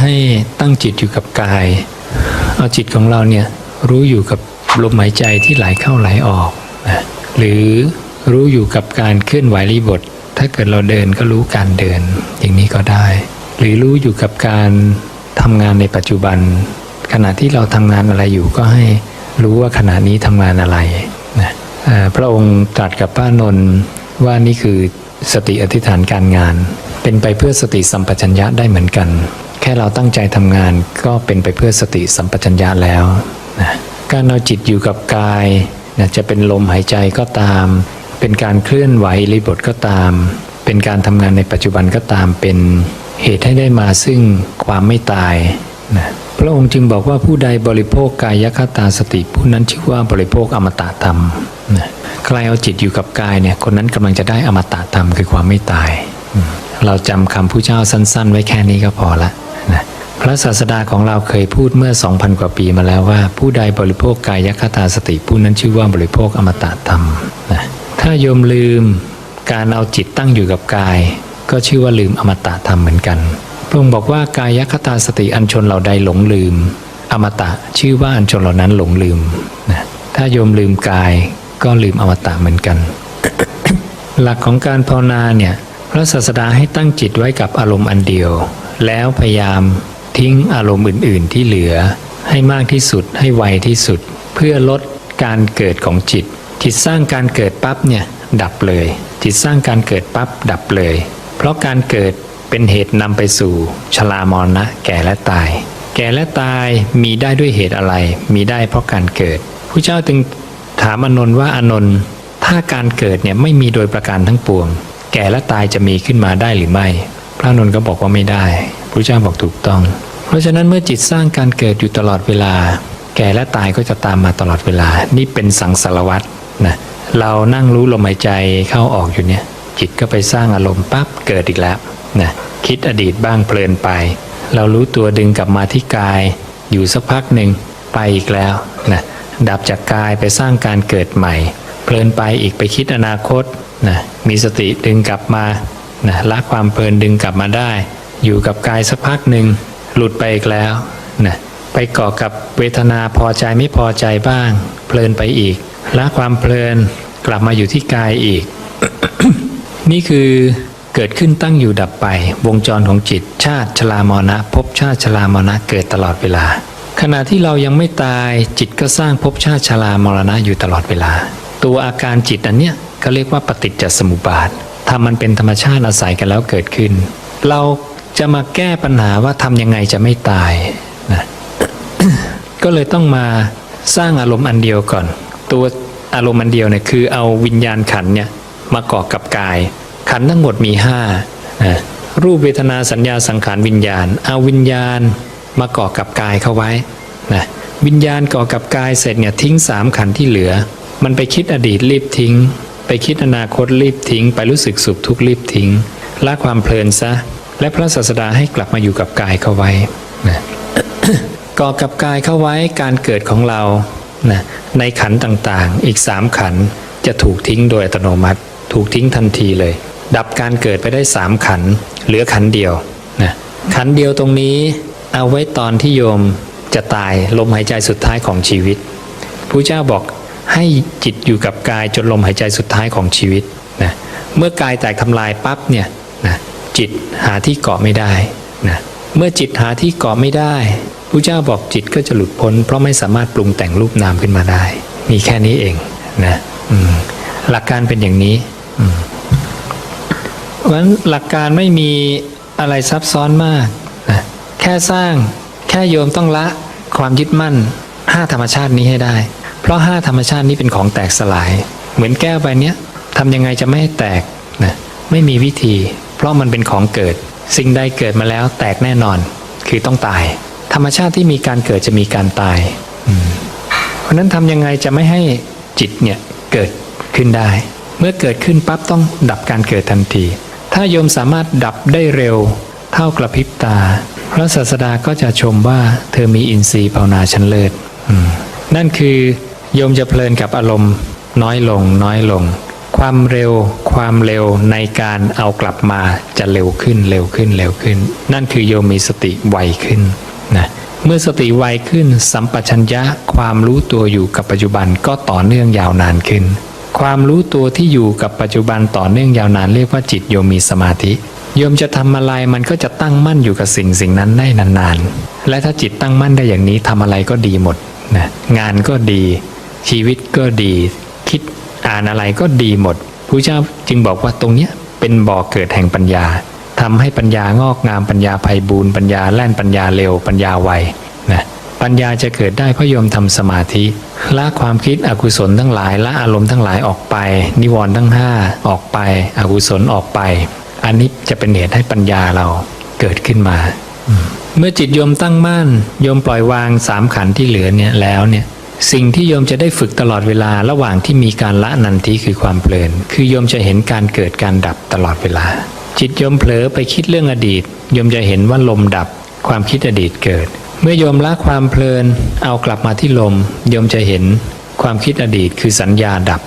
ให้ตั้งจิตอยู่กับกาย เอาจิตของเราเนี่ยรู้อยู่กับลมหายใจที่ไหลเข้าไหลออกนะหรือรู้อยู่กับการเคลื่อนไหวรีบท ถ้าเกิดเราเดินก็รู้การเดิน อย่างนี้ก็ได้ หรือรู้อยู่กับการทำงานในปัจจุบัน ขณะที่เราทำงานอะไรอยู่ก็ให้รู้ว่าขณะนี้ทำงานอะไรนะพระองค์ตรัสกับพระนนท์ว่านี่คือสติอธิษฐานการงาน เป็นไปเพื่อสติสัมปชัญญะได้เหมือนกัน ค่เราตั้งใจทำงานก็เป็นไปเพื่อสติสัมปชัญญะแล้วนะการเอาจิตอยู่กับกายนะจะเป็นลมหายใจก็ตาม เป็นการเคลื่อนไหวรีบทก็ตาม เป็นการทำงานในปัจจุบันก็ตามเป็นเหตุให้ได้มาซึ่งความไม่ตายนะพระองค์จึงบอกว่าผู้ใดบริโภคกายคตาสติ ผู้นั้นชื่อว่าบริโภคอมตะธรรมนะใครเอาจิตอยู่กับกายเนี่ยคนนั้นกำลังจะได้อมตะธรรมคือความไม่ตาย เราจำคำผู้เจ้าสั้น ๆ ไว้แค่นี้ก็พอละนะพระศาสดาของเราเคยพูดเมื่อ 2,000 กว่าปีมาแล้วว่า ผู้ใดบริโภคกายคตาสติผู้นั้นชื่อว่าบริโภคอมตะธรรมนะถ้าโยมลืมการเอาจิตตั้งอยู่กับกาย ก็ชื่อว่าลืมอมตะธรรมเหมือนกันพระองค์บอกว่ากายคตาสติอันชนเหล่าใดหลงลืม อมตะชื่อว่าอันชนเหล่านั้นหลงลืมนะถ้าโยมลืมกายก็ลืมอมตะเหมือนกัน หลักของการภาวนาเนี่ย ระศาสดาให้ตั้งจิตไว้กับอารมณ์อันเดียว แล้วพยายามทิ้งอารมณ์อื่น ๆ ที่เหลือ ให้มากที่สุดให้ไวที่สุด เพื่อลดการเกิดของจิต จิตสร้างการเกิดปั๊บเนี่ยดับเลย จิตสร้างการเกิดปั๊บดับเลย เพราะการเกิดเป็นเหตุนำไปสู่ชรามรณะแก่และตาย แก่และตายมีได้ด้วยเหตุอะไร มีได้เพราะการเกิดผู้เจ้าจึงถามอนนท์ว่าอนนท์ถ้าการเกิดเนี่ยไม่มีโดยประการทั้งปวง แก่และตายจะมีขึ้นมาได้หรือไม่ พระนนท์ก็บอกว่าไม่ได้พระเจ้าบอกถูกต้อง เพราะฉะนั้นเมื่อจิตสร้างการเกิดอยู่ตลอดเวลา แก่และตายก็จะตามมาตลอดเวลา นี่เป็นสังสารวัตรนะเรานั่งรู้ลมหายใจเข้าออกอยู่เนี่ย จิตก็ไปสร้างอารมณ์ปั๊บเกิดอีกแล้วนะคิดอดีตบ้างเพลินไป เรารู้ตัวดึงกลับมาที่กาย อยู่สักพักหนึ่งไปอีกแล้วนะดับจากกายไปสร้างการเกิดใหม่ เพลินไปอีกไปคิดอนาคต นะมีสติดึงกลับมานะละความเพลินดึงกลับมาได้ อยู่กับกายสักพักหนึ่งหลุดไปอีกแล้วนะไปเกาะกับเวทนาพอใจไม่พอใจบ้าง เพลินไปอีกละความเพลินกลับมาอยู่ที่กายอีก นี่คือเกิดขึ้นตั้งอยู่ดับไป วงจรของจิต ชาติชรามรณะภพชาติชรามรณะเกิดตลอดเวลา ขณะที่เรายังไม่ตายจิตก็สร้างภพชาติชรามรณะอยู่ตลอดเวลา ตัวอาการจิตอันเนี้ย เขาเรียกว่าปฏิจจสมุปบาททำมันเป็นธรรมชาติอาศัยกันแล้วเกิดขึ้น เราจะมาแก้ปัญหาว่าทำยังไงจะไม่ตายนะก็เลยต้องมาสร้างอารมณ์อันเดียวก่อน ตัวอารมณ์อันเดียวเนี่ยคือเอาวิญญาณขันเนี่ยมาเกาะกับกาย ขันทั้งหมดมีห้านะรูปเวทนาสัญญาสังขารวิญญาณ เอาวิญญาณมาเกาะกับกายเข้าไว้นะวิญญาณเกาะกับกายเสร็จเนี่ยทิ้งสามขันที่เหลือ มันไปคิดอดีตรีบทิ้ง ไปคิดอนาคตรีบทิ้ง ไปรู้สึกสุขทุกข์รีบทิ้งละความเพลินซะ และพระศาสดาให้กลับมาอยู่กับกายเข้าไว้นะก่อกับกายเข้าไว้การเกิดของเรานะในขันต่างๆ อีกสามขันจะถูกทิ้งโดยอัตโนมัติ ถูกทิ้งทันทีเลย ดับการเกิดไปได้สามขันเหลือขันเดียวนะขันเดียวตรงนี้เอาไว้ตอนที่โยมจะตายลมหายใจสุดท้ายของชีวิตพระเจ้าบอก ให้จิตอยู่กับกายจนลมหายใจสุดท้ายของชีวิตนะเมื่อกายแตกทำลายปั๊บเนี่ยนะจิตหาที่เกาะไม่ได้นะเมื่อจิตหาที่เกาะไม่ได้พระเจ้าบอกจิตก็จะหลุดพ้น เพราะไม่สามารถปรุงแต่งรูปนามขึ้นมาได้ มีแค่นี้เองนะหลักการเป็นอย่างนี้เพราะฉะนั้นหลักการไม่มีอะไรซับซ้อนมากนะแค่สร้างแค่โยมต้องละความยึดมั่นห้าธรรมชาตินี้ให้ได้ เพราะห้าธรรมชาตินี้เป็นของแตกสลาย เหมือนแก้วใบเนี้ยทำยังไงจะไม่ให้แตกนะไม่มีวิธี เพราะมันเป็นของเกิด สิ่งใดเกิดมาแล้วแตกแน่นอน คือต้องตาย ธรรมชาติที่มีการเกิดจะมีการตายเพราะนั้นทำยังไงจะไม่ให้จิตเนี่ยเกิดขึ้นได้ เมื่อเกิดขึ้นปั๊บต้องดับการเกิดทันที ถ้าโยมสามารถดับได้เร็ว เท่ากระพริบตา พระศาสดาก็จะชมว่าเธอมีอินทรีย์ภาวนาชั้นเลิศนั่นคือ โยมจะเพลินกับอารมณ์ น้อยลงน้อยลง ความเร็ว ความเร็วในการเอากลับมาจะเร็วขึ้นเร็วขึ้นเร็วขึ้น นั่นคือโยมมีสติไวขึ้นนะเมื่อสติไวขึ้น สัมปชัญญะความรู้ตัวอยู่กับปัจจุบันก็ต่อเนื่องยาวนานขึ้น ความรู้ตัวที่อยู่กับปัจจุบันต่อเนื่องยาวนานเรียกว่าจิตโยมมีสมาธิโยมจะทำอะไรมันก็จะตั้งมั่นอยู่กับสิ่งสิ่งนั้นได้นานๆ และถ้าจิตตั้งมั่นได้อย่างนี้ทำอะไรก็ดีหมดนะงานก็ดี ชีวิตก็ดี คิดอ่านอะไรก็ดีหมดพระเจ้าจึงบอกว่าตรงเนี้ยเป็นบ่อเกิดแห่งปัญญาทำให้ปัญญางอกงามปัญญาไพบูรณ์ปัญญาแล่นปัญญาเร็วปัญญาไวนะปัญญาจะเกิดได้เพราะโยมทำสมาธิละความคิดอกุศลทั้งหลายละอารมณ์ทั้งหลายออกไป นิวรณ์ทั้งห้าออกไป อกุศลออกไป อันนี้จะเป็นเหตุให้ปัญญาเราเกิดขึ้นมา เมื่อจิตโยมตั้งมั่นโยมปล่อยวางสามขันธ์ที่เหลือเนี่ยแล้วเนี่ย สิ่งที่โยมจะได้ฝึกตลอดเวลาระหว่างที่มีการละนันทิคือความเพลิน คือโยมจะเห็นการเกิดการดับตลอดเวลา จิตโยมเผลอไปคิดเรื่องอดีตโยมจะเห็นว่าลมดับ ความคิดอดีตเกิด เมื่อโยมละความเพลิน เอากลับมาที่ลมโยมจะเห็นความคิดอดีตคือสัญญาดับ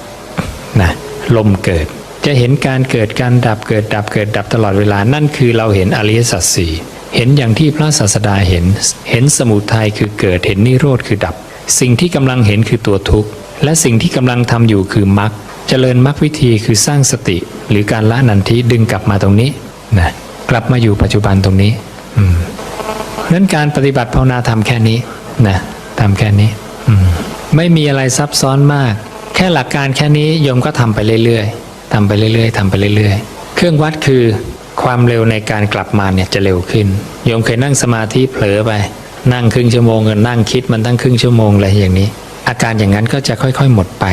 นะลมเกิด จะเห็นการเกิดการดับเกิดดับเกิดดับตลอดเวลานั่นคือเราเห็นอริยสัจสี่เห็นอย่างที่พระศาสดาเห็น เห็นสมุทัยคือเกิดเห็นนิโรธคือดับ สิ่งที่กำลังเห็นคือตัวทุกข์และสิ่งที่กำลังทำอยู่คือมรรคเจริญมรรควิธีคือสร้างสติ หรือการละนันทิดึงกลับมาตรงนี้นะกลับมาอยู่ปัจจุบันตรงนี้นั้นการปฏิบัติภาวนาทำแค่นี้นะทำแค่นี้ไม่มีอะไรซับซ้อนมาก แค่หลักการแค่นี้โยมก็ทำไปเรื่อยๆทำไปเรื่อยๆทำไปเรื่อยๆ เครื่องวัดคือความเร็วในการกลับมาเนี่ยจะเร็วขึ้นโยมเคยนั่งสมาธิเผลอไป นั่งครึ่งชั่วโมงกันนั่งคิดมันตั้งครึ่งชั่วโมงอะไรอย่างนี้ อาการอย่างนั้นก็จะค่อยๆ หมดไป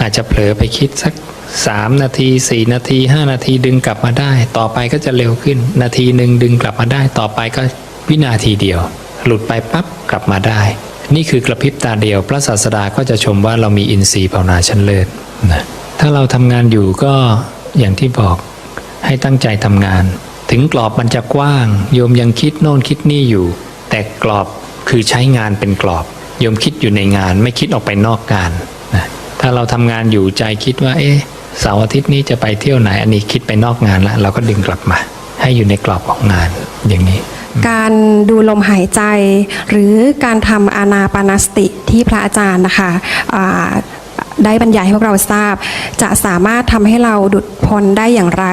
อาจจะเผลอไปคิดสัก 3 นาที 4 นาที 5 นาทีดึงกลับมาได้ ต่อไปก็จะเร็วขึ้น นาทีหนึ่งดึงกลับมาได้ ต่อไปก็วินาทีเดียว หลุดไปปั๊บกลับมาได้ นี่คือกระพริบตาเดียว พระศาสดาก็จะชมว่าเรามีอินทรีย์ภาวนาชั้นเลิศนะถ้าเราทำงานอยู่ก็อย่างที่บอกให้ตั้งใจทำงาน ถึงกรอบมันจะกว้าง โยมยังคิดโน่นคิดนี่อยู่ แต่กรอบคือใช้งานเป็นกรอบโยมคิดอยู่ในงานไม่คิดออกไปนอกงานนะถ้าเราทำงานอยู่ใจคิดว่า เอ๊ะเสาร์อาทิตย์นี้จะไปเที่ยวไหน อันนี้คิดไปนอกงานแล้วเราก็ดึงกลับมา ให้อยู่ในกรอบของงานอย่างนี้ การดูลมหายใจ หรือการทำอานาปานสติที่พระอาจารย์นะคะ ได้บรรยายให้พวกเราทราบ จะสามารถทำให้เราดุดพ้นได้อย่างไร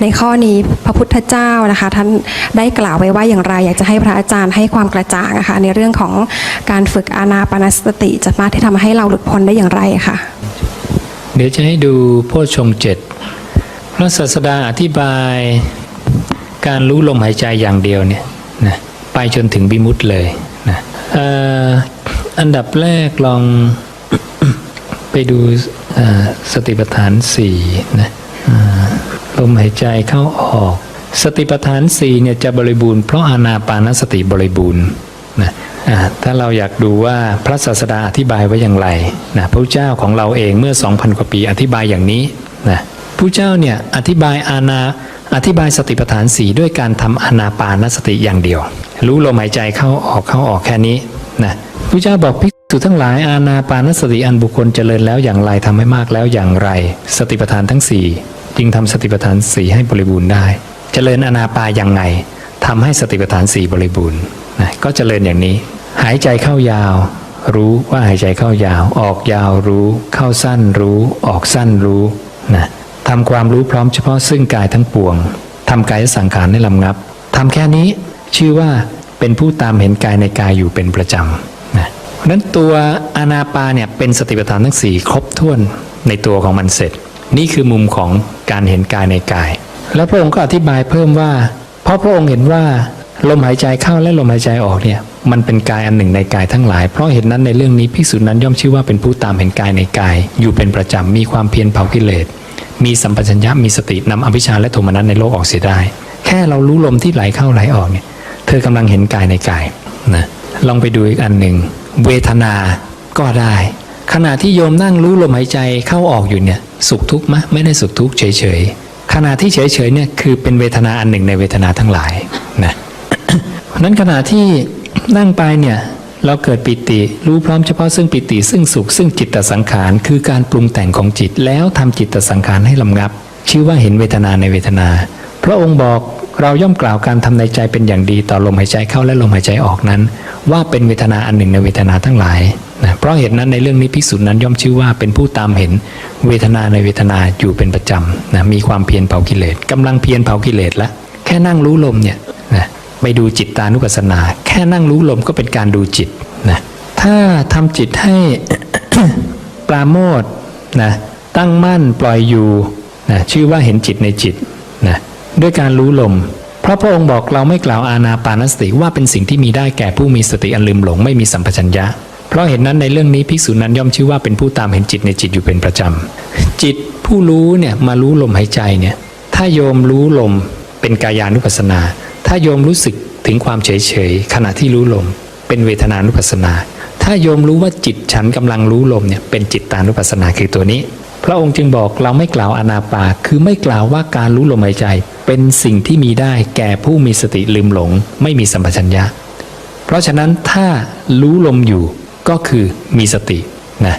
ในข้อนี้พระพุทธเจ้านะคะ ท่านได้กล่าวไว้ว่าอย่างไร อยากจะให้พระอาจารย์ให้ความกระจ่างนะคะในเรื่องของการฝึกอานาปานสติจะมาที่ทำให้เราหลุดพ้นได้อย่างไรค่ะ เดี๋ยวจะให้ดูโพชงเจ็ดพระศาสดาอธิบายการรู้ลมหายใจอย่างเดียวเนี่ยนะไปจนถึงบิมุตเลยนะอออันดับแรกลอง ไปดูสติปัฏฐานสี่นะลมหายใจเข้าออก สติปัฏฐานสี่เนี่ยจะบริบูรณ์เพราะอานาปานสติบริบูรณ์นะถ้าเราอยากดูว่าพระศาสดาอธิบายไว้อย่างไรนะพระเจ้าของเราเองเมื่อ 2,000 กว่าปีอธิบายอย่างนี้นะพระเจ้าเนี่ยอธิบายอานาอธิบายสติปัฏฐานสี่ด้วยการทำอนาปานสติอย่างเดียว รู้ลมหายใจเข้าออกเข้าออกแค่นี้นะพระเจ้าบอกภิ กษุทั้งหลายอานาปานสติอันบุคคลเจริญแล้วอย่างไรทำให้มากแล้วอย่างไร สติปัฏฐานทั้งสี่จึงทำสติปัฏฐานสี่ให้บริบูรณ์ได้ เจริญอานาปายังไงทำให้สติปัฏฐานสี่บริบูรณ์นะก็เจริญอย่างนี้ หายใจเข้ายาว รู้ว่าหายใจเข้ายาว ออกยาวรู้ เข้าสั้นรู้ ออกสั้นรู้นะทำความรู้พร้อมเฉพาะซึ่งกายทั้งปวงทำกายสังขารให้ลำงับทำแค่นี้ชื่อว่าเป็นผู้ตามเห็นกายในกายอยู่เป็นประจำ เพราะนั้นตัวอานาปาเนี่ยเป็นสติปัฏฐานทั้งสี่ครบถ้วนในตัวของมันเสร็จ นี่คือมุมของการเห็นกายในกาย แล้วพระองค์ก็อธิบายเพิ่มว่า เพราะพระองค์เห็นว่าลมหายใจเข้าและลมหายใจออกเนี่ยมันเป็นกายอันหนึ่งในกายทั้งหลาย เพราะเหตุนั้นในเรื่องนี้ภิกษุนั้นย่อมชื่อว่าเป็นผู้ตามเห็นกายในกาย อยู่เป็นประจำมีความเพียรเผากิเลสมีสัมปชัญญะมีสตินำอภิชาและโทมนัสในโลกออกเสียได้ แค่เรารู้ลมที่ไหลเข้าไหลออกเนี่ยเธอกำลังเห็นกายในกายนะลองไปดูอีกอันหนึ่ง เวทนาก็ได้ ขณะที่โยมนั่งรู้ลมหายใจเข้าออกอยู่เนี่ยสุขทุกข์มะไม่ได้สุขทุกข์เฉยๆขณะที่เฉยๆเนี่ยคือเป็นเวทนาอันหนึ่งในเวทนาทั้งหลายนะเพราะนั้นขณะที่นั่งไปเนี่ยเราเกิดปิติรู้พร้อมเฉพาะซึ่งปิติซึ่งสุขซึ่งจิตตสังขารคือการปรุงแต่งของจิตแล้วทำจิตตสังขารให้ลำงับ ชื่อว่าเห็นเวทนาในเวทนา พระองค์บอก เราย่อมกล่าวการทำในใจเป็นอย่างดีต่อลมหายใจเข้าและลมหายใจออกนั้น ว่าเป็นเวทนาอันหนึ่งในเวทนาทั้งหลายนะเพราะเหตุนั้นในเรื่องนี้ภิกษุนั้นย่อมชื่อว่าเป็นผู้ตามเห็นเวทนาในเวทนาอยู่เป็นประจำนะมีความเพียรเผากิเลสกำลังเพียรเผากิเลสล้วแค่นั่งรู้ลมเนี่ยนะไปดูจิตตานุปัสสนา แค่นั่งรู้ลมก็เป็นการดูจิตนะถ้าทำจิตให้ปราโมทนะตั้งมั่นปล่อยอยู่นะชื่อว่าเห็นจิตในจิตนะ ด้วยการรู้ลม เพราะพระองค์บอกเราไม่กล่าวอาณาปานสติว่าเป็นสิ่งที่มีได้แก่ผู้มีสติอันลืมหลงไม่มีสัมปชัญญะ เพราะเห็นนั้นในเรื่องนี้ภิกษุนั้นย่อมชื่อว่าเป็นผู้ตามเห็นจิตในจิตอยู่เป็นประจำ จิตผู้รู้เนี่ยมารู้ลมหายใจเนี่ย ถ้าโยมรู้ลมเป็นกายานุปัสสนา ถ้าโยมรู้สึกถึงความเฉยเฉยขณะที่รู้ลม เป็นเวทนานุปัสสนา ถ้าโยมรู้ว่าจิตฉันกำลังรู้ลมเนี่ยเป็นจิตตานุปัสสนาคือตัวนี้ พระองค์จึงบอกเราไม่กล่าวอนาปาคือไม่กล่าวว่าการรู้ลมหายใจ เป็นสิ่งที่มีได้แก่ผู้มีสติลืมหลง ไม่มีสัมปชัญญะ เพราะฉะนั้นถ้ารู้ลมอยู่ก็คือมีสตินะ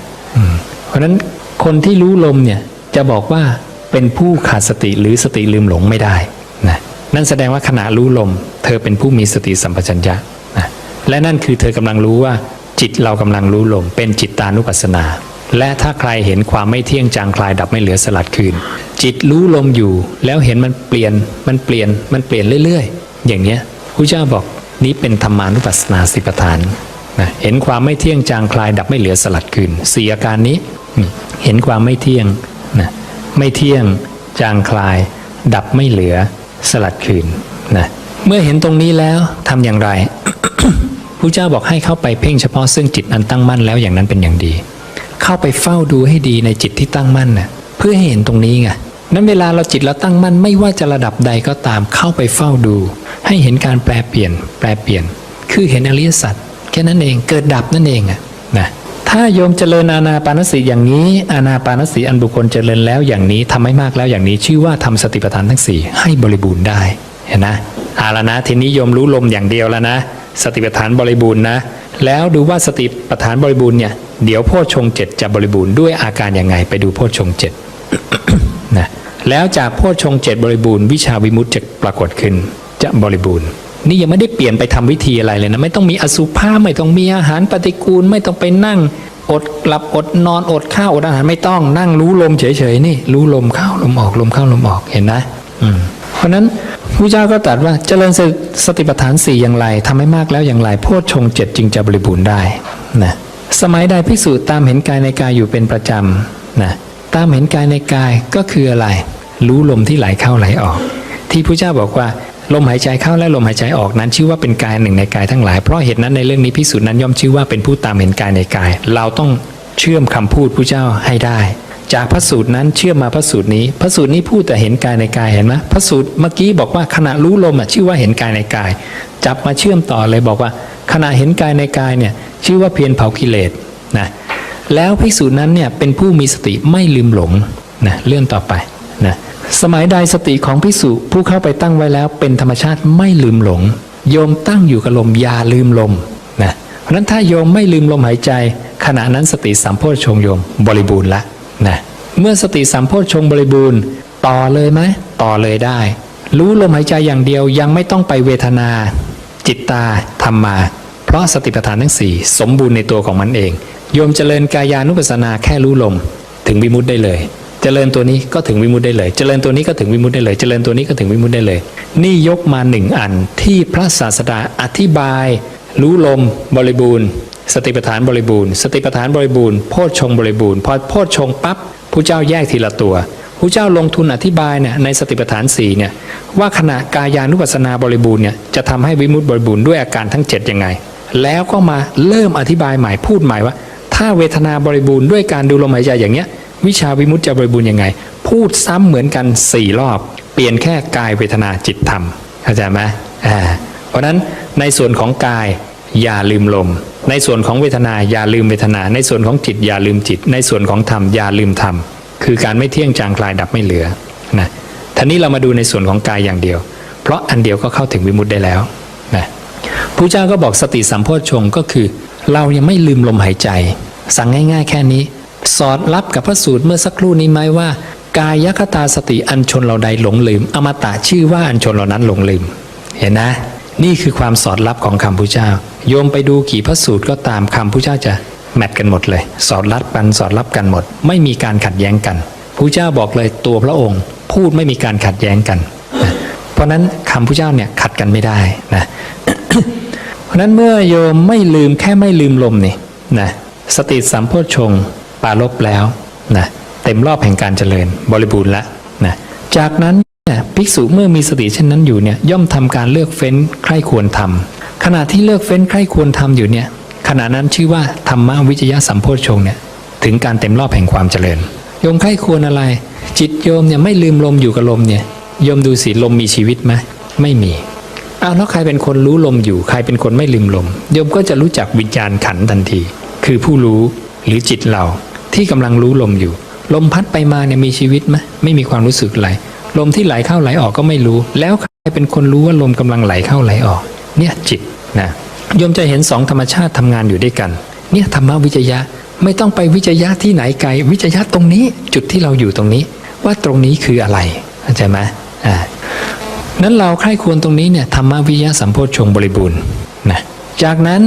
เพราะฉะนั้นคนที่รู้ลมเนี่ยจะบอกว่าเป็นผู้ขาดสติหรือสติลืมหลงไม่ได้นะนั่นแสดงว่าขณะรู้ลม เธอเป็นผู้มีสติสัมปชัญญะนะและนั่นคือเธอกำลังรู้ว่าจิตเรากำลังรู้ลม เป็นจิตตานุปัสสนา และถ้าใครเห็นความไม่เที่ยงจางคลายดับไม่เหลือสลัดคืน จิตรู้ลมอยู่แล้วเห็นมันเปลี่ยนมันเปลี่ยนมันเปลี่ยนเรื่อยๆ อย่างเนี้ยพระเจ้าบอกนี้เป็นธรรมานุปัสสนาสิปทานนะเห็นความไม่เที่ยงจางคลายดับไม่เหลือสลัดคืนสี่อาการนี้เห็นความไม่เที่ยงนะไม่เที่ยงจางคลาย ดับไม่เหลือสลัดคืนนะเมื่อเห็นตรงนี้แล้วทำอย่างไรพระเจ้าบอกให้เข้าไปเพ่งเฉพาะซึ่งจิตอันตั้งมั่นแล้วอย่างนั้นเป็นอย่างดี เข้าไปเฝ้าดูให้ดีในจิตที่ตั้งมั่นน่ะเพื่อให้เห็นตรงนี้ไงนั้นเวลาเราจิตเราตั้งมั่นไม่ว่าจะระดับใดก็ตามเข้าไปเฝ้าดู ให้เห็นการแปลเปลี่ยน แปลเปลี่ยน คือเห็นอริยสัจแค่นั้นเองเกิดดับนั่นเองอะนะถ้าโยมเจริญอานาปานสติอย่างนี้ อานาปานสติอันบุคคลเจริญแล้วอย่างนี้ทำให้มากแล้วอย่างนี้ ชื่อว่าทำสติปัฏฐานทั้งสี่ให้บริบูรณ์ได้เห็นนะเอาละนะทีนี้โยมรู้ลมอย่างเดียวแล้วนะ สติปัฏฐานบริบูรณ์นะ แล้วดูว่าสติปัฏฐานบริบูรณ์เนี่ยเดี๋ยวโพชฌงเจ็ดจะบริบูรณ์ด้วยอาการยังไงไปดูโพชฌงเจ็ดนะแล้วจากโพชฌงเจ็ดบริบูรณ์วิชาวิมุตจะปรากฏขึ้นจะบริบูรณ์ นี่ยังไม่ได้เปลี่ยนไปทำวิธีอะไรเลยนะไม่ต้องมีอสุภะไม่ต้องมีอาหารปฏิกูล ไม่ต้องไปนั่ง อดหลับอดนอนอดข้าวอดอาหารไม่ต้องนั่งรู้ลมเฉยๆนี่ รู้ลมเข้าลมออกลมเข้าลมออกเห็นนะ อืมเพราะฉะนั้น พระเจ้าก็ตรัสว่าเจริญสติปัฏฐานสี่อย่างไรทำให้มากแล้วอย่างไรโพชฌงเจ็ดจึงจะบริบูรณ์ได้นะสมัยใดภิกษุตามเห็นกายในกายอยู่เป็นประจำนะตามเห็นกายในกายก็คืออะไร รู้ลมที่ไหลเข้าไหลออก ที่พระเจ้าบอกว่าลมหายใจเข้าและลมหายใจออกนั้น ชื่อว่าเป็นกายหนึ่งในกายทั้งหลาย เพราะเหตุนั้นในเรื่องนี้พิสูจน์นั้นย่อมชื่อว่าเป็นผู้ตามเห็นกายในกาย เราต้องเชื่อมคำพูดพระเจ้าให้ได้ จากพระสูตรนั้นเชื่อมมาพระสูตรนี้ พระสูตรนี้พูดแต่เห็นกายในกายเห็นไหมพระสูตรเมื่อกี้บอกว่าขณะรู้ลมอะชื่อว่าเห็นกายในกาย จับมาเชื่อมต่อเลยบอกว่า ขณะเห็นกายในกายเนี่ยชื่อว่าเพียรเผากิเลสนะแล้วภิกษุนั้นเนี่ยเป็นผู้มีสติไม่ลืมหลงนะเลื่อนต่อไปนะสมัยใดสติของภิกษุผู้เข้าไปตั้งไว้แล้ว เป็นธรรมชาติไม่ลืมหลง โยมตั้งอยู่กับลมอย่าลืมลมนะเพราะนั้นถ้าโยมไม่ลืมลมหายใจ ขณะนั้นสติสัมโพชฌงโยมบริบูรณ์ละ นะเมื่อสติสัมโพชฌงบริบูรณ์ ต่อเลยไหมต่อเลยได้ รู้ลมหายใจอย่างเดียวยังไม่ต้องไปเวทนา จิตตาธรรมา เพราะสติปัฏฐานทั้งสี่สมบูรณ์ในตัวของมันเอง โยมเจริญกายานุปัสสนาแค่รู้ลมถึงวิมุติได้เลย เจริญตัวนี้ก็ถึงวิมุติได้เลย เจริญตัวนี้ก็ถึงวิมุติได้เลย เจริญตัวนี้ก็ถึงวิมุตติได้เลย นี่ยกมาหนึ่งอันที่พระศาสดาอธิบาย รู้ลมบริบูรณ์ สติปัฏฐานบริบูรณ์ สติปัฏฐานบริบูรณ์โพชฌงบริบูรณ์พอโพชฌงปั๊บผู้เจ้าแยกทีละตัวผู้เจ้าลงทุนอธิบายเนี่ยในสติปัฏฐานสี่เนี่ยว่าขณะกายานุปัสสนาบริบูรณ์เนี่ยจะทำให้วิมุตติบริบูรณ์ด้วยอาการทั้งเจ็ดยังไง แล้วก็มาเริ่มอธิบายใหม่พูดใหม่ว่า ถ้าเวทนาบริบูรณ์ด้วยการดูลมหายใจอย่างเนี้ยวิชาวิมุตติจะบริบูรณ์ยังไง พูดซ้ำเหมือนกันสี่รอบ เปลี่ยนแค่กายเวทนาจิตธรรมเข้าใจไหมอ่าเพราะนั้นในส่วนของกายอย่าลืมลม ในส่วนของเวทนาอย่าลืมเวทนา ในส่วนของจิตอย่าลืมจิต ในส่วนของธรรมอย่าลืมธรรมคือการไม่เที่ยงจางคลายดับไม่เหลือนะทีนี้เรามาดูในส่วนของกายอย่างเดียว เพราะอันเดียวก็เข้าถึงวิมุติได้แล้วนะพระเจ้าก็บอกสติสัมโพชฌงก็คือ เรายังไม่ลืมลมหายใจ สั่งง่าย ๆ แค่นี้ สอดรับกับพระสูตรเมื่อสักครู่นี้ไหมว่า กายคตาสติอันชนเราใดหลงลืม อมตะชื่อว่าอันชนเหล่านั้นหลงลืม เห็นนะ นี่คือความสอดรับของคำพุทธเจ้า โยมไปดูกี่พระสูตรก็ตามคำพุทธเจ้าจะแมทกันหมดเลย สอดรับกันสอดรับกันหมด ไม่มีการขัดแย้งกันพระเจ้าบอกเลยตัวพระองค์ พูดไม่มีการขัดแย้งกันนะเพราะนั้นคำพุทธเจ้าเนี่ยขัดกันไม่ได้นะเพราะนั้นเมื่อโยมไม่ลืมแค่ไม่ลืมลมนี่นะสติสัมโพชงปารบแล้วนะเต็มรอบแห่งการเจริญบริบูรณ์แล้วนะจากนั้น ภิกษุเมื่อมีสติเช่นนั้นอยู่เนี่ยย่อมทำการเลือกเฟ้นใคร่ควรทำขณะที่เลือกเฟ้นใคร่ควรทำอยู่เนี่ยขณะนั้นชื่อว่าธรรมวิจยะสัมโพชฌงเนี่ยถึงการเต็มรอบแห่งความเจริญ โยมใคร่ควรอะไร จิตโยมเนี่ยไม่ลืมลมอยู่กับลมเนี่ยโยมดูสิลมมีชีวิตไหมไม่มีอ้าวแล้วใครเป็นคนรู้ลมอยู่ใครเป็นคนไม่ลืมลมโยมก็จะรู้จักวิญญาณขันทันที คือผู้รู้หรือจิตเราที่กำลังรู้ลมอยู่ ลมพัดไปมาเนี่ยมีชีวิตไหมไม่มีความรู้สึกอะไร ลมที่ไหลเข้าไหลออกก็ไม่รู้ แล้วใครเป็นคนรู้ว่าลมกำลังไหลเข้าไหลออก เนี่ยจิตนะโยมจะเห็นสองธรรมชาติทำงานอยู่ด้วยกัน เนี่ยธรรมวิจยะไม่ต้องไปวิจยะที่ไหนไกล วิจยะตรงนี้จุดที่เราอยู่ตรงนี้ ว่าตรงนี้คืออะไรเข้าใจไหมอ่านั้นเราใคร่ควรตรงนี้เนี่ยธรรมวิยะสัมโพชฌงค์บริบูรณ์นะจากนั้น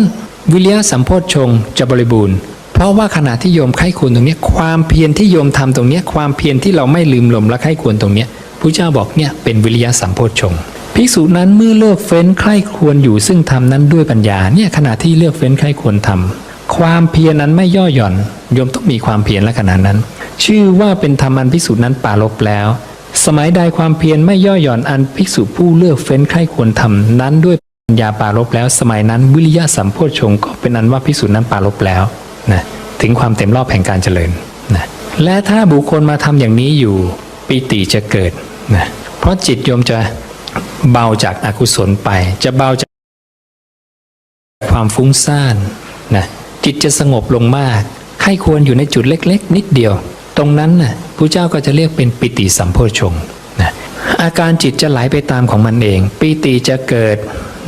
วิริยะสัมโพชฌงค์จะบริบูรณ์ เพราะว่าขณะที่โยมใคร่ควรตรงเนี้ยความเพียรที่โยมทำตรงเนี้ยความเพียรที่เราไม่ลืมลมและใคร่ควรตรงเนี้ย ระเจ้าบอกเนี่ยเป็นวิริยะสัมโพชฌงภิกษุนั้นเมื่อเลือกเฟ้นใคร่ควรอยู่ซึ่งทำนั้นด้วยปัญญาเนี่ยขณะที่เลือกเฟ้นใคร่ควรทำความเพียรนั้นไม่ย่อหย่อนโยมต้องมีความเพียรและขณะนั้น ชื่อว่าเป็นธรรมอันภิกษุนั้นปรารบแล้ว สมัยใดความเพียรไม่ย่อหย่อนอันภิกษุผู้เลือกเฟ้นใคร่ควรทำนั้นด้วยปัญญาปรารบแล้ว สมัยนั้นวิริยะสัมโพชฌงก็เป็นอันว่าภิกษุนั้นปรารบแล้วนะถึงความเต็มรอบแห่งการเจริญนะและถ้าบุคคลมาทำอย่างนี้อยู่ ปิติจะเกิด นะเพราะจิตโยมจะเบาจากอากุศลไป จะเบาจากความฟุ้งซ่านนะจิตจะสงบลงมากใครควรอยู่ในจุดเล็ก ๆ นิดเดียว ตรงนั้นน่ะพระเจ้าก็จะเรียกเป็นปิติสัมโพชงนะอาการจิตจะไหลไปตามของมันเอง ปิติจะเกิด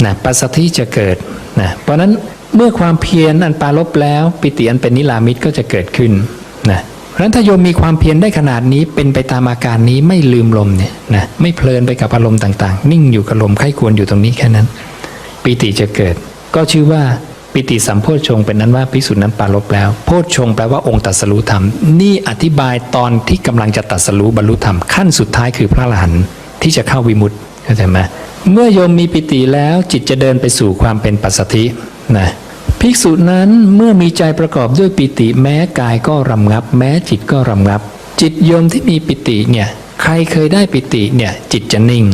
นะปัสสธิจะเกิดนะเพราะนั้นเมื่อความเพียรอันปารบแล้ว ปิติอันเป็นนิรามิตก็จะเกิดขึ้นนะ เพราะฉะนั้นถ้าโยมมีความเพียรได้ขนาดนี้เป็นไปตามอาการนี้ไม่ลืมลมเนี่ยนะไม่เพลินไปกับอารมณ์ต่างๆ นิ่งอยู่กับลมใครควรอยู่ตรงนี้แค่นั้น ปิติจะเกิด ก็ชื่อว่าปิติสัมโพชฌงเป็นนั้นว่าพิสุทธินั้นปารบแล้ว โพชฌงแปลว่าองค์ตรัสรู้ธรรม นี่อธิบายตอนที่กำลังจะตรัสรู้บรรลุธรรมขั้นสุดท้ายคือพระอรหันต์ที่จะเข้าวิมุตติเข้าใจไหมเมื่อโยมมีปิติแล้วจิตจะเดินไปสู่ความเป็นปัสสธินะ ภิกษุนั้นเมื่อมีใจประกอบด้วยปิติแม้กายก็รำงับ แม้จิตก็รำงับ จิตโยมที่มีปิติเนี่ยใครเคยได้ปิติเนี่ยจิตจะนิ่ง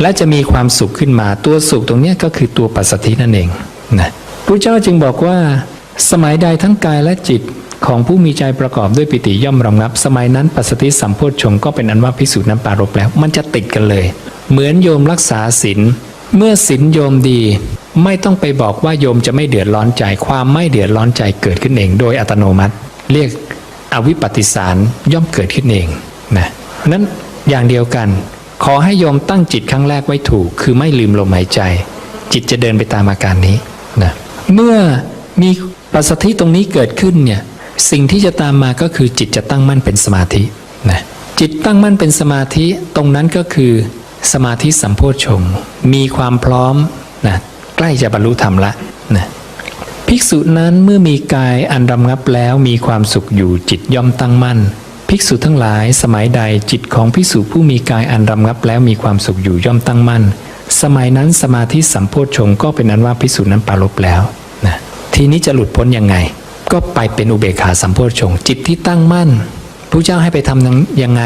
และจะมีความสุขขึ้นมาตัวสุขตรงนี้ก็คือตัวปัสสธินั่นเองนะพระเจ้าจึงบอกว่า สมัยใดทั้งกายและจิตของผู้มีใจประกอบด้วยปิติย่อมรำงับ สมัยนั้นปัสสติสัมโพชฌงก็เป็นอันว่าพิสูจน์นั้นปารบแล้ว มันจะติดกันเลย เหมือนโยมรักษาศีลเมื่อศีลโยมดี ไม่ต้องไปบอกว่าโยมจะไม่เดือดร้อนใจ ความไม่เดือดร้อนใจเกิดขึ้นเอง โดยอัตโนมัติ เรียกอวิปปิสารย่อมเกิดขึ้นเองนะนั้นอย่างเดียวกัน ขอให้โยมตั้งจิตครั้งแรกไว้ถูก คือไม่ลืมลมหายใจ จิตจะเดินไปตามอาการนี้นะเมื่อมีปัสสธิตรงนี้เกิดขึ้นเนี่ยสิ่งที่จะตามมาก็คือจิตจะตั้งมั่นเป็นสมาธินะจิตตั้งมั่นเป็นสมาธิตรงนั้นก็คือสมาธิสัมโพชฌงมีความพร้อมนะ ใกล้จะบรรลุธรรมละนะภิกษุนั้นเมื่อมีกายอันรำงับแล้วมีความสุขอยู่จิตย่อมตั้งมั่น ภิกษุทั้งหลายสมัยใดจิตของภิกษุผู้มีกายอันรำงับแล้วมีความสุขอยู่ย่อมตั้งมั่น สมัยนั้นสมาธิสัมโพชฌงก็เป็นอันว่าภิกษุนั้นปารบแล้วนะทีนี้จะหลุดพ้นยังไง ก็ไปเป็นอุเบกขาสัมโพชฌงจิตที่ตั้งมั่นพระเจ้าให้ไปทำยังไง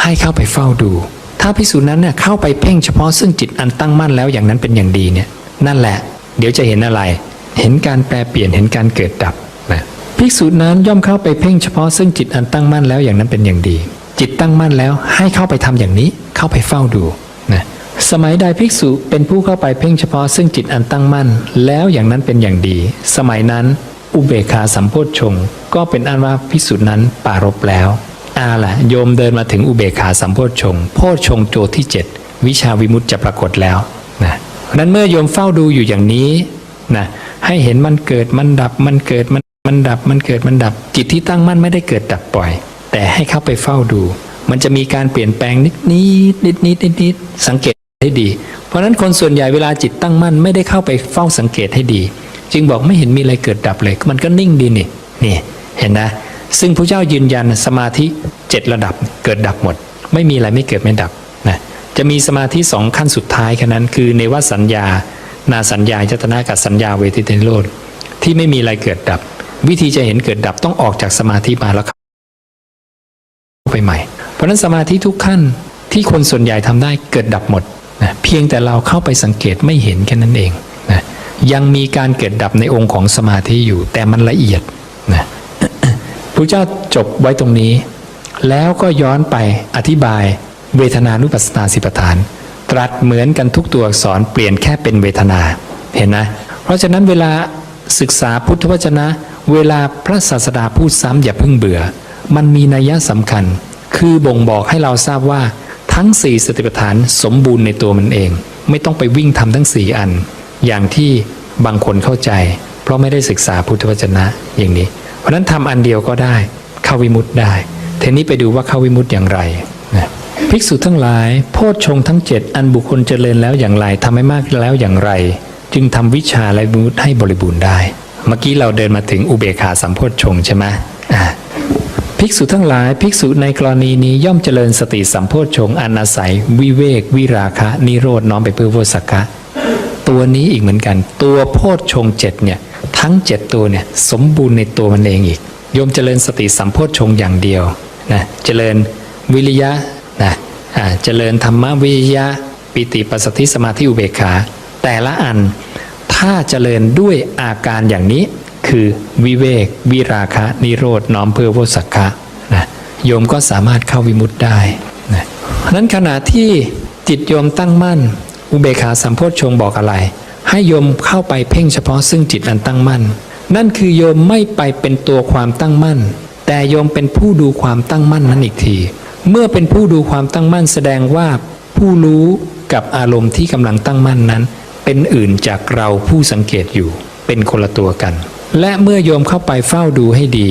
ให้เข้าไปเฝ้าดู ถ้าภิกษุนั้นเนี่ยเข้าไปเพ่งเฉพาะซึ่งจิตอันตั้งมั่นแล้วอย่างนั้นเป็นอย่างดีเนี่ย นั่นแหละ เดี๋ยวจะเห็นอะไร เห็นการแปรเปลี่ยนเห็นการเกิดดับนะภิกษุนั้นย่อมเข้าไปเพ่งเฉพาะซึ่งจิตอันตั้งมั่นแล้วอย่างนั้นเป็นอย่างดี จิตตั้งมั่นแล้วให้เข้าไปทำอย่างนี้เข้าไปเฝ้าดูนะสมัยใดภิกษุเป็นผู้เข้าไปเพ่งเฉพาะซึ่งจิตอันตั้งมั่น แล้วอย่างนั้นเป็นอย่างดี สมัยนั้น อุเบกขาสัมโพชฌงก็เป็นอันว่าภิกษุนั้นปารบแล้วอาล่ะโยมเดินมาถึงอุเบกขาสัมโพชฌงโพชฌงโจที่เจ็ดวิชาวิมุตติจะปรากฏแล้วนะ นั้นเมื่อโยมเฝ้าดูอยู่อย่างนี้นะให้เห็นมันเกิดมันดับมันเกิดมันมันดับมันเกิดมันดับ จิตที่ตั้งมั่นไม่ได้เกิดดับปล่อย แต่ให้เข้าไปเฝ้าดู มันจะมีการเปลี่ยนแปลงนิดนิดนิดนิดนิดนิดสังเกตให้ดี เพราะฉะนั้นคนส่วนใหญ่เวลาจิตตั้งมั่นไม่ได้เข้าไปเฝ้าสังเกตให้ดี จึงบอกไม่เห็นมีอะไรเกิดดับเลย มันก็นิ่งดีนี่นี่เห็นนะ ซึ่งพระเจ้ายืนยันสมาธิเจ็ดระดับเกิดดับหมด ไม่มีอะไรไม่เกิดไม่ดับ จะมีสมาธิสองขั้นสุดท้ายแค่นั้นคือเนวสัญญา นาสัญญายตนากับสัญญาเวทิตนโรธที่ไม่มีอะไรเกิดดับ วิธีจะเห็นเกิดดับต้องออกจากสมาธิมาแล้วเข้าไปใหม่ เพราะนั้นสมาธิทุกขั้นที่คนส่วนใหญ่ทำได้เกิดดับหมดนะเพียงแต่เราเข้าไปสังเกตไม่เห็นแค่นั้นเองนะยังมีการเกิดดับในองค์ของสมาธิอยู่แต่มันละเอียดนะพระเจ้าจบไว้ตรงนี้ แล้วก็ย้อนไปอธิบาย เวทนานุปัสสนาสิปทาน ตรัสเหมือนกันทุกตัวอักษรเปลี่ยนแค่เป็นเวทนาเห็นนะ เพราะฉะนั้นเวลาศึกษาพุทธวจนะ เวลาพระศาสดาพูดซ้ำอย่าเพิ่งเบื่อ มันมีนัยยะสำคัญ คือบ่งบอกให้เราทราบว่าทั้งสี่สติปัฏฐานสมบูรณ์ในตัวมันเอง ไม่ต้องไปวิ่งทำทั้งสี่อัน อย่างที่บางคนเข้าใจ เพราะไม่ได้ศึกษาพุทธวจนะอย่างนี้ เพราะฉะนั้นทำอันเดียวก็ได้เข้าวิมุตติได้ เทนี้ไปดูว่าเข้าวิมุตติอย่างไร ภิกษุทั้งหลาย โพชฌงทั้งเจ็ดอันบุคคลเจริญแล้วอย่างไรทำให้มากแล้วอย่างไร จึงทำวิชาและวิมุตให้บริบูรณ์ได้ เมื่อกี้เราเดินมาถึงอุเบกขาสัมโพชฌงใช่ไหมภิกษุทั้งหลายภิกษุในกรณีนี้ย่อมเจริญสติสัมโพชฌงอันอาศัย วิเวก วิราคะ นิโรดน้อมไปเพื่อโวสักะตัวนี้อีกเหมือนกัน ตัวโพชฌงเจ็ดเนี่ยทั้งเจ็ดตัวเนี่ยสมบูรณ์ในตัวมันเองอีกโยมเจริญสติสัมโพชฌงอย่างเดียวนะเจริญวิริยะ นะเจริญธรรมวิยะปิติปัสสติสมาธิอุเบกขา แต่ละอันถ้าเจริญด้วยอาการอย่างนี้คือวิเวก วิราคะ นิโรดน้อมเพื่อโวสักคะนะโยมก็สามารถเข้าวิมุตติได้นะนั้นขณะที่จิตโยมตั้งมั่น อุเบกขาสัมโพชฌงบอกอะไร ให้โยมเข้าไปเพ่งเฉพาะซึ่งจิตอันตั้งมั่น นั่นคือโยมไม่ไปเป็นตัวความตั้งมั่น แต่โยมเป็นผู้ดูความตั้งมั่นนั้นอีกที เมื่อเป็นผู้ดูความตั้งมั่นแสดงว่าผู้รู้กับอารมณ์ที่กำลังตั้งมั่นนั้น เป็นอื่นจากเราผู้สังเกตอยู่เป็นคนละตัวกัน และเมื่อโยมเข้าไปเฝ้าดูให้ดี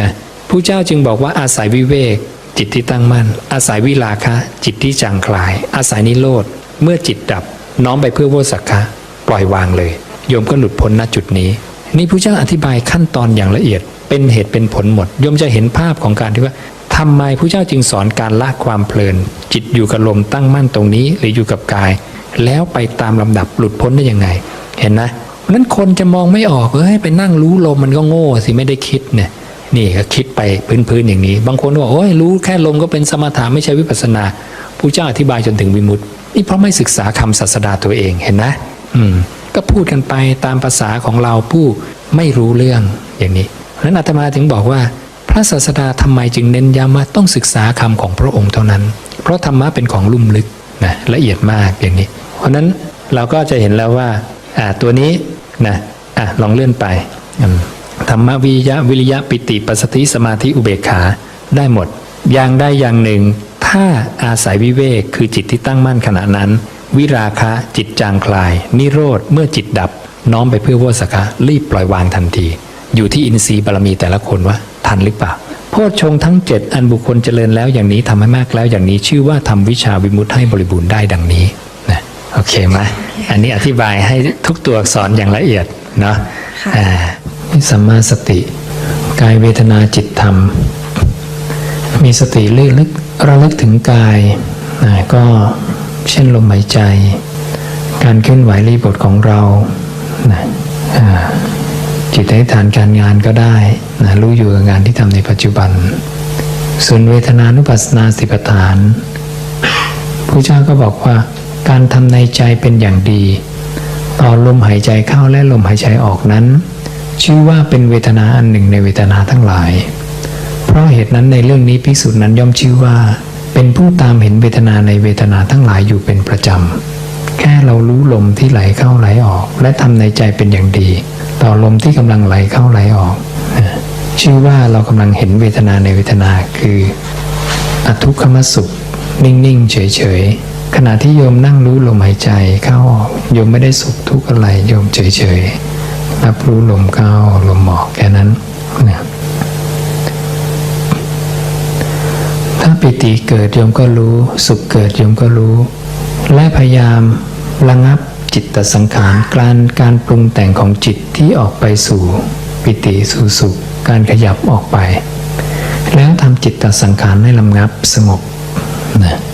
นะผู้เจ้าจึงบอกว่าอาศัยวิเวก จิตที่ตั้งมั่น อาศัยวิลาคะ จิตที่จางคลาย อาศัยนิโรธเมื่อจิตดับ น้อมไปเพื่อโวสักคะปล่อยวางเลย โยมก็หลุดพ้นณจุดนี้ นี่ผู้เจ้าอธิบายขั้นตอนอย่างละเอียดเป็นเหตุเป็นผลหมดโยมจะเห็นภาพของการที่ว่า ทำไมผู้เจ้าจึงสอนการละความเพลิน จิตอยู่กับลมตั้งมั่นตรงนี้หรืออยู่กับกาย แล้วไปตามลำดับหลุดพ้นได้ยังไง เห็นนะเพราะนั้นคนจะมองไม่ออกเอ้ยไปนั่งรู้ลมมันก็โง่สิไม่ได้คิดเนี่ยนี่ก็คิดไปพื้นๆอย่างนี้ บางคนบอกโอ้ยรู้แค่ลมก็เป็นสมถะไม่ใช่วิปัสนาผู้เจ้าอธิบายจนถึงวิมุตตินี่เพราะไม่ศึกษาคำศาสดาตัวเองเห็นนะ อืม ก็พูดกันไปตามภาษาของเราผู้ไม่รู้เรื่องอย่างนี้เพราะนั้นอาตมาถึงบอกว่า ระศาสดาทำไมจึงเน้นย้ำว่าต้องศึกษาคำของพระองค์เท่านั้น เพราะธรรมะเป็นของลุ่มลึกนะละเอียดมากอย่างนี้ เพราะนั้นเราก็จะเห็นแล้วว่าอ่าตัวนี้นะอะลองเลื่อนไปธรรมวิยะวิริยะปิติปัสสติสมาธิอุเบกขาได้หมด อย่างได้อย่างหนึ่ง ถ้าอาศัยวิเวกคือจิตที่ตั้งมั่นขณะนั้น วิราคะจิตจางคลาย นิโรธเมื่อจิตดับ น้อมไปเพื่อโวสกะรีบปล่อยวางทันที อยู่ที่อินทรีย์บารมีแต่ละคนว่า ทันหรือเปล่าโพชฌงค์ทั้งเจ็ดอันบุคคลเจริญแล้วอย่างนี้ทำให้มากแล้วอย่างนี้ชื่อว่าทำวิชาวิมุตติให้บริบูรณ์ได้ดังนี้นะโอเคไหมอันนี้อธิบายให้ทุกตัวอักษรอย่างละเอียดเนาะค่ะอ่าสัมมาสติ กายเวทนาจิตธรรม มีสติเลือกลึกระลึกถึงกายนะก็เช่นลมหายใจ การเคลื่อนไหวรีบทของเรานะอ่า จิตให้ฐานการงานก็ได้นะรู้อยู่กับงานที่ทำในปัจจุบัน ส่วนเวทนานุปัสสนาสิปฐานพระเจ้าก็บอกว่าการทำในใจเป็นอย่างดีต่อลมหายใจเข้าและลมหายใจออกนั้น ชื่อว่าเป็นเวทนาอันหนึ่งในเวทนาทั้งหลาย เพราะเหตุนั้นในเรื่องนี้ภิกษุนั้นย่อมชื่อว่า เป็นผู้ตามเห็นเวทนาในเวทนาทั้งหลายอยู่เป็นประจำ แค่เรารู้ลมที่ไหลเข้าไหลออก และทำในใจเป็นอย่างดี ต่อลมที่กำลังไหลเข้าไหลออกชื่อว่าเรากำลังเห็นเวทนาในเวทนาคืออทุกขมสุข นิ่งๆ เฉยๆ ขณะที่โยมนั่งรู้ลมหายใจเข้าออกโยมไม่ได้สุขทุกข์อะไรโยมเฉยๆรับรู้ลมเข้าลมออกแค่นั้นนะถ้าปิติเกิดโยมก็รู้ สุขเกิดโยมก็รู้ และพยายามระงับจิตตสังขารการการปรุงแต่งของจิตที่ออกไปสู่ปิติสู่สุข การขยับออกไป แล้วทำจิตตสังขารให้ระงับสงบนะ